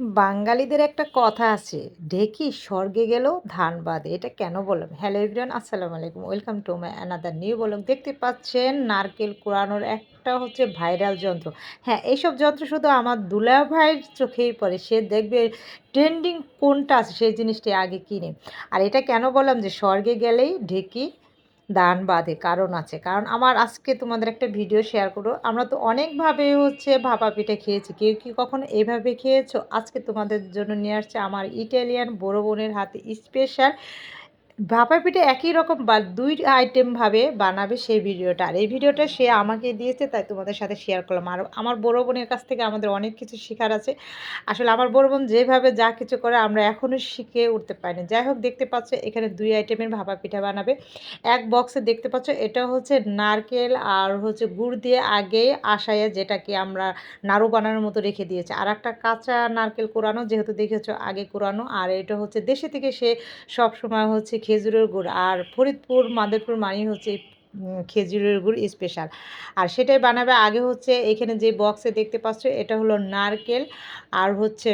বাঙালিদের একটা কথা আছে, ঢেকি স্বর্গে গেল, ধান বাদে। এটা কেন বললাম? হ্যালো এভরিওয়ান আসসালামু আলাইকুম। Welcome to my another new vlog দেখতে পাচ্ছেন নারকেল কুড়ানোর একটা হচ্ছে ভাইরাল যন্ত্র। হ্যাঁ এইসব যন্ত্র শুধু আমার দুলা ভাইয়ের চোখেই পড়ে। সে দেখবে ট্রেন্ডিং কোনটা আছে, সেই জিনিসটি আগে কিনে। আর এটা কেন বললাম যে স্বর্গে গেলেই ঢেকি দান বাঁধে, কারণ আছে। কারণ আমার আজকে তোমাদের একটা ভিডিও শেয়ার করো। আমরা তো অনেকভাবে হচ্ছে ভাপা পিঠে খেয়েছি। কেউ কি কখনো এভাবে খেয়েছো? আজকে তোমাদের জন্য নিয়ে আসছে আমার ইটালিয়ান বড় বোনের হাতে স্পেশাল ভাপা পিঠে একই রকম বা দুই আইটেমভাবে বানাবে সেই ভিডিওটা। আর এই ভিডিওটা সে আমাকে দিয়েছে, তাই তোমাদের সাথে শেয়ার করলাম। আর আমার বড় বোনের কাছ থেকে আমাদের অনেক কিছু শেখার আছে। আসলে আমার বড় বোন যেভাবে যা কিছু করে আমরা এখনও শিখে উঠতে পারিনি। যাই হোক, দেখতে পাচ্ছ এখানে দুই আইটেমের ভাপা পিঠা বানাবে। এক বক্সে দেখতে পাচ্ছ এটা হচ্ছে নারকেল আর হচ্ছে গুড় দিয়ে আগে আশায় যেটাকে আমরা নাড়ু বানানোর মতো রেখে দিয়েছে। আর একটা কাঁচা নারকেল কোরানো যেহেতু দেখেছ আগে কোরানো আর এটা হচ্ছে দেশে থেকে সে সব সময় হচ্ছে খেজুরের গুড়। আর ফরিদপুর, মাদারপুর মানেই হচ্ছে খেজুরের গুড় স্পেশাল আর সেটাই বানাবে আগে হচ্ছে এখানে যে বক্সে দেখতে পাচ্ছ, এটা হলো নারকেল। আর হচ্ছে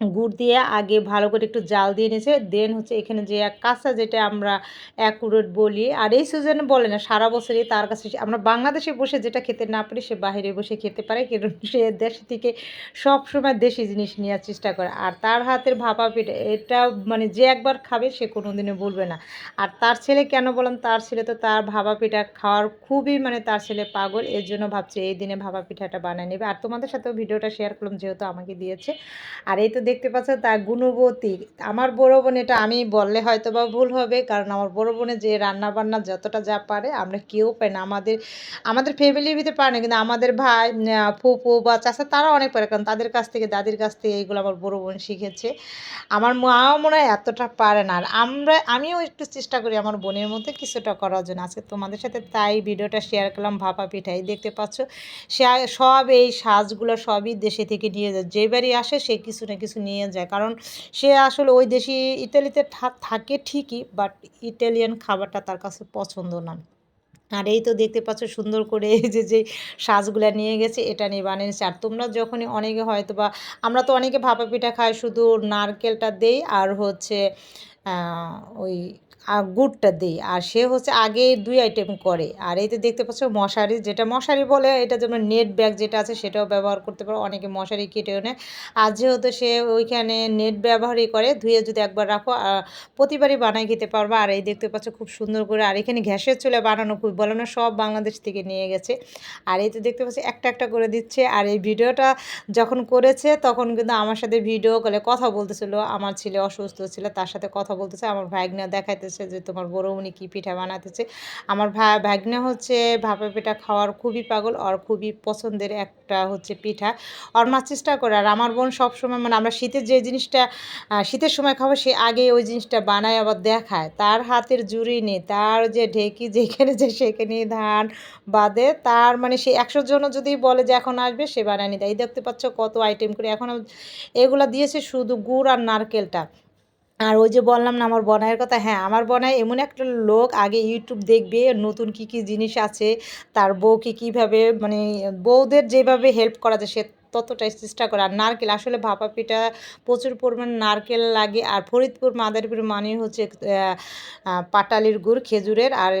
গুড় দিয়ে আগে ভালো করে একটু জাল দিয়ে নিয়েছে। দেন হচ্ছে এখানে যে এক কাঁচা যেটা আমরা অ্যাকুরেট বলি, আর এই সিজনে বলে না, সারা বছরই তার কাছে আমরা বাংলাদেশে বসে যেটা খেতে না পারি, সে বাইরে বসে খেতে পারে কিন্তু সে দেশ থেকে সব সময় দেশি জিনিস নেওয়ার চেষ্টা করে। আর তার হাতের ভাপা পিঠে, এটা মানে যে একবার খাবে, সে কোনো দিনে বলবে না। আর তার ছেলে কেন বললাম, তার ছেলে তো তার ভাপা পিঠা খাওয়ার খুবই মানে তার ছেলে পাগল, এর জন্য ভাবছে এই দিনে ভাপা পিঠাটা বানিয়ে নেবে। আর তোমাদের সাথেও ভিডিওটা শেয়ার করলাম, যেহেতু আমাকে দিয়েছে। আর এই তো দেখতে পাচ্ছ তার গুণবতী। আমার বড় বোন এটা আমি বললে হয়তো বা ভুল হবে, কারণ আমার বড় বোনে যে রান্না বান্না যতটা যা পারে আমরা কেউ পাই না। আমাদের আমাদের ফ্যামিলির ভিতরে পারে না, কিন্তু আমাদের ভাই ফুপু বা চাষা তারা অনেক পারে, কারণ তাদের কাছ থেকে, দাদির কাছ থেকে এইগুলো আমার বড় বোন শিখেছে। আমার মাও মনে হয় এতটা পারে না। আর আমরা, আমিও একটু চেষ্টা করি আমার বোনের মধ্যে কিছুটা করার জন্য। আজকে তোমাদের সাথে তাই ভিডিওটা শেয়ার করলাম, ভাপা পিঠাই দেখতে পাচ্ছ। সে সব এই সাজগুলো সবই দেশে থেকে নিয়ে যায়। যে বাড়ি আসে সে কিছু না কিছু নিয়ে যায়। কারণ সে আসলে ওই দেশি ইতালিতে থাকে ঠিকই বাট ইটালিয়ান খাবারটা তার কাছে পছন্দ না। আর এই তো দেখতে পাচ্ছ সুন্দর করে এই যে যে সাজগুলো নিয়ে গেছে, এটা নিয়ে বানিয়েছে। আর তোমরা যখনই অনেকে হয়তো বা আমরা তো অনেকে ভাপা পিঠা খাই, শুধু নারকেলটা দেই, আর হচ্ছে ওই গুড়টা দিই। আর সে হচ্ছে আগে দুই আইটেম করে। আর এই তো দেখতে পাচ্ছ মশারি, যেটা মশারি বলে, এটা যেমন নেট ব্যাগ যেটা আছে, সেটাও ব্যবহার করতে পারো। অনেকে মশারি কেটেও নেয় আর যেহেতু সে ওইখানে নেট ব্যবহারই করে, ধুয়ে যদি একবার রাখো আর প্রতিবারই বানাই খেতে পারবা। আর এই দেখতে পাচ্ছ খুব সুন্দর করে, আর এখানে গ্যাসের চুলে বানানো খুব বলো না, সব বাংলাদেশ থেকে নিয়ে গেছে। আর এই তো দেখতে পাচ্ছি, একটা একটা করে দিচ্ছে। আর এই ভিডিওটা যখন করেছে, তখন কিন্তু আমার সাথে ভিডিও কলে কথা বলতেছিল। আমার ছেলে অসুস্থ ছিল, তার সাথে কথা বলতেছে, আমার ভাইগনা দেখাইতেছে যে তোমার বড় উনি কী পিঠা বানাতেছে আমার ভাগ্নে হচ্ছে ভাপা পিঠা খাওয়ার খুবই পাগল আর খুবই পছন্দের একটা হচ্ছে পিঠা। আর মা চেষ্টা করে, আর আমার বোন সবসময় মানে আমরা শীতের যে জিনিসটা শীতের সময় খাব সে আগে ওই জিনিসটা বানায় আবার দেখায়। তার হাতের জুড়ি নেই, তার যে ঢেকি যেখানে যে সেখানে ধান বাদে তার মানে সে একশো জন যদি বলে যে এখন আসবে, সে বানায় নিতে। এই দেখতে পাচ্ছ কত আইটেম করে। এখন এগুলা দিয়েছে শুধু গুড় আর নারকেলটা। আর ওই যে বললাম না, আমার বনায়ের কথা হ্যাঁ আমার বনায় এমন একটা লোক, আগে ইউটিউব দেখবে, নতুন কি কি জিনিস আছে, তার বউকে কীভাবে মানে বউদের যেভাবে হেল্প করা যায়, সে ততটাই চেষ্টা করে। আর নারকেল, আসলে ভাপা পিঠা প্রচুর পরিমাণ নারকেল লাগে। আর ফরিদপুর মাদারীপুর মানে হচ্ছে পাটালির গুড়, খেজুরের। আর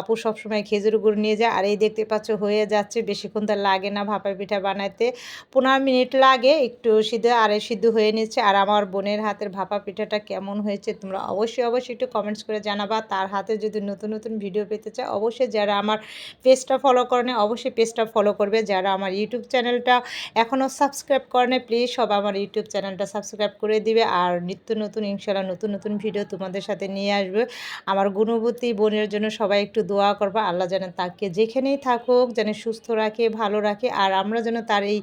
আপু সবসময় খেজুর গুড় নিয়ে যায়। আর এই দেখতে পাচ্ছ, হয়ে যাচ্ছে। বেশিক্ষণ তো লাগে না ভাপা পিঠা বানাইতে। পনেরো মিনিট লাগে একটু সিদ্ধ, আর সিদ্ধ হয়ে নিচ্ছে। আর আমার বোনের হাতের ভাপা পিঠাটা কেমন হয়েছে, তোমরা অবশ্যই অবশ্যই একটু কমেন্টস করে জানাবা। তার হাতে যদি নতুন নতুন ভিডিও পেতে চাও, অবশ্যই যারা আমার পেজটা ফলো করে অবশ্যই পেজটা ফলো করবে। যারা আমার ইউটিউব চ্যানেলটা এখন এখনও সাবস্ক্রাইব করে করেন প্লিজ সব আমার ইউটিউব চ্যানেলটা সাবস্ক্রাইব করে দিবে। আর নিত্য নতুন ইনশাল্লাহ নতুন নতুন ভিডিও তোমাদের সাথে নিয়ে আসবে। আমার গুণবতী বোনের জন্য সবাই একটু দোয়া করবা, আল্লাহ যেন তাকে যেখানেই থাকুক, যেন সুস্থ রাখে, ভালো রাখে, আর আমরা যেন তার এই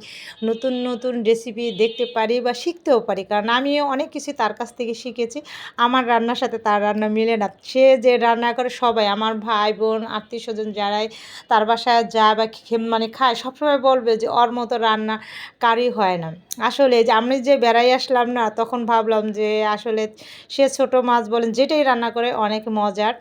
নতুন নতুন রেসিপি দেখতে পারি বা শিখতেও পারি। কারণ আমিও অনেক কিছু তার কাছ থেকে শিখেছি। আমার রান্নার সাথে তার রান্না মিলে না। সে যে রান্না করে সবাই, আমার ভাই বোন, আত্মীয় স্বজন যারাই তার বাসায় যায় বা মানে খায়, সবসময় বলবে যে, ওর মতো রান্না কারি হয় না। আসলে যে আমি যে বেড়াই আসলাম না, তখন ভাবলাম যে আসলে সে ছোট মাছ বলেন, যেটাই রান্না করে, অনেক মজার।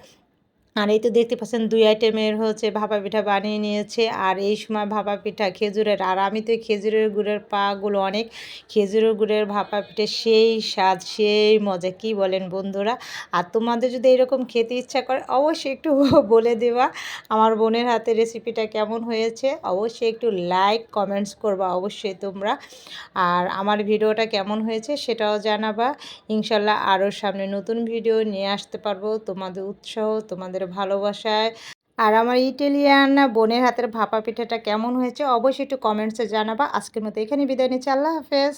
আর এই তো দেখতে পাচ্ছেন দুই আইটেমের হচ্ছে ভাপা পিঠা বানিয়ে নিয়েছে। আর এই সময় ভাপা পিঠা খেজুরের আর আমি তো খেজুরের গুড়ের পাগুলো অনেক খেজুরের গুড়ের ভাপা পিঠে সেই স্বাদ, সেই মজা কি বলেন বন্ধুরা? আর তোমাদের যদি এরকম খেতে ইচ্ছা করে অবশ্যই একটু বলে দেবা আমার বোনের হাতে রেসিপিটা কেমন হয়েছে? অবশ্যই একটু লাইক, কমেন্টস করবা অবশ্যই তোমরা। আর আমার ভিডিওটা কেমন হয়েছে সেটাও জানাবা। ইনশাল্লাহ আরও সামনে নতুন ভিডিও নিয়ে আসতে পারব তোমাদের উৎসাহ, তোমাদের ভালোবাসায়। আর আমার ইটালিয়ান বোনের হাতের ভাপা পিঠাটা কেমন হয়েছে অবশ্যই একটু কমেন্টসে জানাবা। আজকের মতো এখানে বিদায় নিচ্ছি। আল্লাহ হাফেজ।